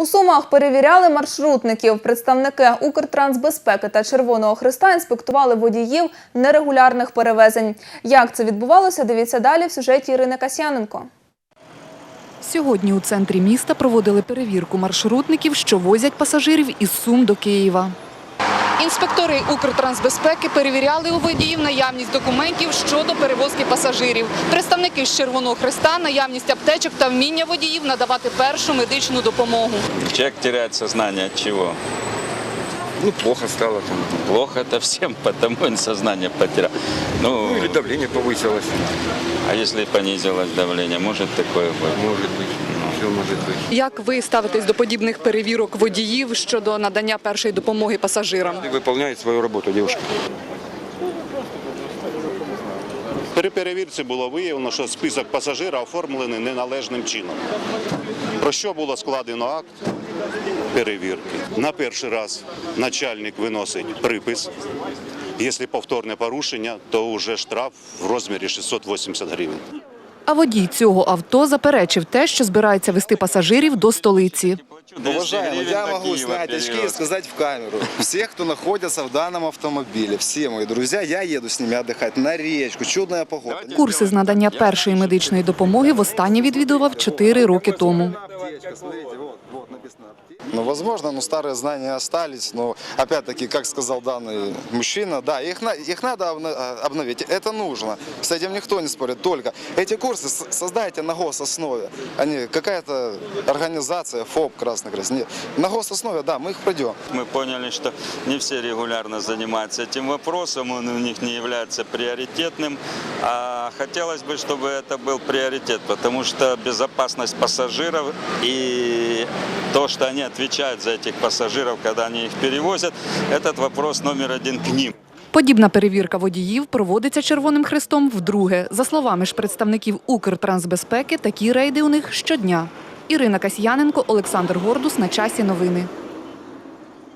У Сумах перевіряли маршрутників. Представники Укртрансбезпеки та Червоного Христа інспектували водіїв нерегулярних перевезень. Як це відбувалося, дивіться далі в сюжеті Ірини Касьяненко. Сьогодні у центрі міста проводили перевірку маршрутників, що возять пасажирів із Сум до Києва. Інспектори Укртрансбезпеки перевіряли у водіїв наявність документів щодо перевозки пасажирів. Представники з Червоного Христа, наявність аптечок та вміння водіїв надавати першу медичну допомогу. Человек теряет сознание от чего? Ну, плохо стало там. Плохо это всем, потому он сознание потерял. Ну, Ну, или давление повысилось. а если понизилось давление, может такое быть? Может быть. Все может быть. Як ви ставитесь до подібних перевірок водіїв щодо надання першої допомоги пасажирам? И выполняет свою работу девушка. При перевірці було виявлено, що список пасажира оформлений неналежним чином. Про що було складено акт перевірки? На перший раз начальник виносить припис. Якщо повторне порушення, то вже штраф в розмірі 680 гривень. А водій цього авто заперечив те, що збирається вести пасажирів до столиці. Уважаемый, я могу снять очки и сказать в камеру. Всі, кто находится в данном автомобиле, все мои друзья, я еду с ними отдыхать на речку, чудная погода. Курси з надання першої медичної допомоги востаннє відвідував 4 роки тому. Ну, возможно, ну, старые знания остались, но, опять-таки, как сказал данный мужчина, да, их, их надо а, обновить, это нужно, с этим никто не спорит, только эти курсы создайте на гососнове, не какая-то организация, ФОП, Красный Крест, нет, на гососнове, да, мы их пройдем. Мы поняли, что не все регулярно занимаются этим вопросом, он у них не является приоритетным. А хотелось бы, чтобы это был приоритет, потому что безопасность пассажиров и то, что они отвечают за этих пассажиров, когда они их перевозят, этот вопрос номер один к ним. Подібна перевірка водіїв проводиться Червоним Хрестом вдруге. За словами ж представників Укртрансбезпеки, такі рейди у них щодня. Ірина Касьяненко, Олександр Гордус. На часі новини.